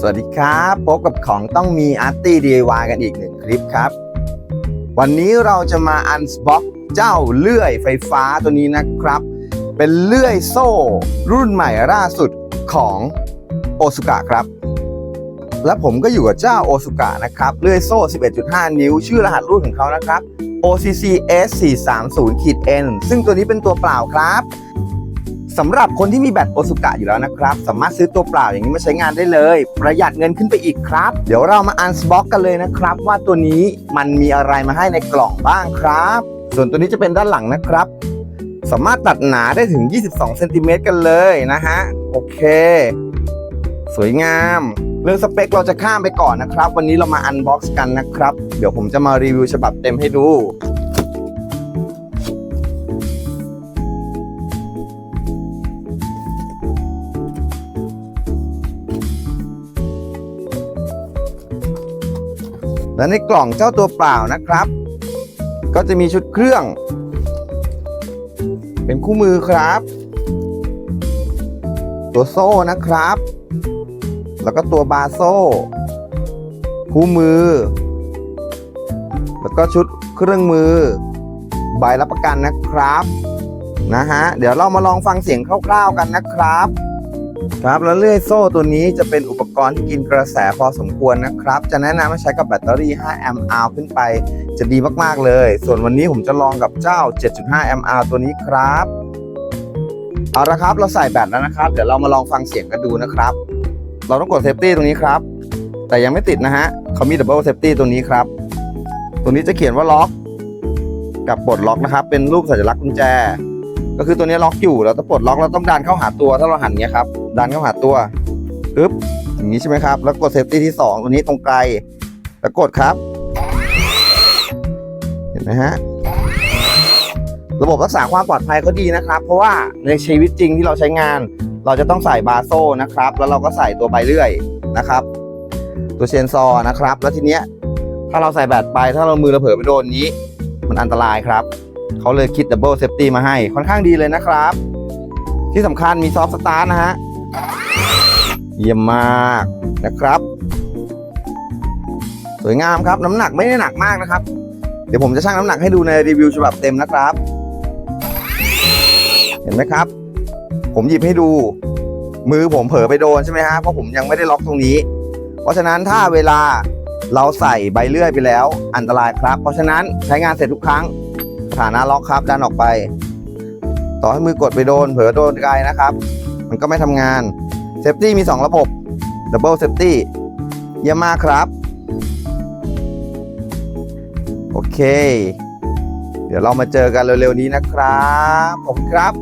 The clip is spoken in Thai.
สวัสดีครับพบกับของต้องมีอาร์ตี้ DIY กันอีกหนึ่งคลิปครับ วันนี้เราจะมาอันสบ็อกเจ้าเลื่อยไฟฟ้าตัวนี้นะครับ เป็นเลื่อยโซ่ รุ่นใหม่ล่าสุดของโอซุกะครับ และผมก็อยู่กับเจ้าโอซุกะนะครับ เลื่อยโซ่ 11.5 นิ้ว ชื่อรหัสรุ่นของเขานะครับ OCC S 4 3 0 N ซึ่งตัวนี้เป็นตัวเปล่าครับ สำหรับคนที่มีแบตโอซุกะอยู่แล้วนะครับ สามารถซื้อตัวเปล่าอย่างนี้มาใช้งานได้เลย ประหยัดเงินขึ้นไปอีกครับ เดี๋ยวเรามาอันสบ็อกกันเลยนะครับ ว่าตัวนี้มันมีอะไรมาให้ในกล่องบ้างครับ ส่วนตัวนี้จะเป็นด้านหลังนะครับ สามารถตัดหนาได้ถึง 22เซนติเมตรกันเลยนะฮะโอเค สวยงามเรื่องสเปคเราจะข้ามไปก่อนนะครับ วันนี้เรามาอันบ็อกซ์กันนะครับ เดี๋ยวผมจะมารีวิวฉบับเต็มให้ดู และในกล่องเจ้าตัวเปล่านะครับ ก็จะมีชุดเครื่อง เป็นคู่มือครับ ตัวโซ่นะครับ แล้วก็ตัวบาโซ่ คู่มือ แล้วก็ชุดเครื่องมือ ใบรับประกันนะครับนะฮะเดี๋ยวเรามาลองฟังเสียงคร่าวๆกันนะครับ ครับแล้วเลื่อยโซ่ตัวนี้จะเป็นอุปกรณ์ที่กินกระแสพอสมควรนะครับ จะแนะนำให้ใช้กับแบตเตอรี่ 5 แอมป์อขึ้นไป จะดีมากๆเลย ส่วนวันนี้ผมจะลองกับเจ้า 7.5 แอมป์อตัวนี้ครับเอาละครับ เราใส่แบตแล้วนะครับ เดี๋ยวเรามาลองฟังเสียงกันดูนะครับ เราต้องกดเซฟตี้ตรงนี้ครับ แต่ยังไม่ติดนะฮะเขามีดับเบิลเซฟตี้ตรงนี้ครับตรงนี้จะเขียนว่าล็อก กับปลดล็อกนะครับ เป็นรูปสัญลักษณ์กุญแจ ก็คือตัวนี้ล็อกอยู่เราต้องปลดล็อกเราต้องดันเข้าหาตัวถ้าเราหันเงี้ยครับดันเข้าหาตัวปึ๊บอย่างนี้ใช่ไหมครับแล้วกดเซฟตี้ที่ 2 ตัวนี้ตรงไกลแล้วกดครับ เห็นไหมฮะระบบรักษาความปลอดภัยเขาดีนะครับ เพราะว่าในชีวิตจริงที่เราใช้งาน เราจะต้องใส่บาโซ่นะครับ แล้วเราก็ใส่ตัวใบเลื่อยนะครับ ตัวเชนซอว์นะครับ แล้วทีเนี้ยถ้าเราใส่แบตไปถ้าเรามือเราเผลอไปโดนนี้ มันอันตรายครับ เขาเลยคิดดับเบิลเซฟตี้มาให้ค่อนข้างดีเลยนะครับ ที่สำคัญมีซอฟต์สตาร์ทนะฮะ เยี่ยมมากนะครับ สวยงามครับน้ำหนักไม่ได้หนักมากนะครับ เดี๋ยวผมจะชั่งน้ำหนักให้ดูในรีวิวฉบับเต็มนะครับ เห็นไหมครับ ผมหยิบให้ดูมือผมเผลอไปโดนใช่ไหมฮะเพราะผมยังไม่ได้ล็อกตรงนี้ เพราะฉะนั้นถ้าเวลาเราใส่ใบเลื่อยไปแล้วอันตรายครับ เพราะฉะนั้นใช้งานเสร็จทุกครั้ง ฐานะล็อกครับดันออกไป ต่อให้มือกดไปโดน เผลอโดนไกลนะครับ มันก็ไม่ทำงานเซฟตี้มี 2 ระบบดับเบิลเซฟตี้เยี่ยมมากครับ โอเค เดี๋ยวเรามาเจอกันเร็วๆนี้นะครับ ผมครับ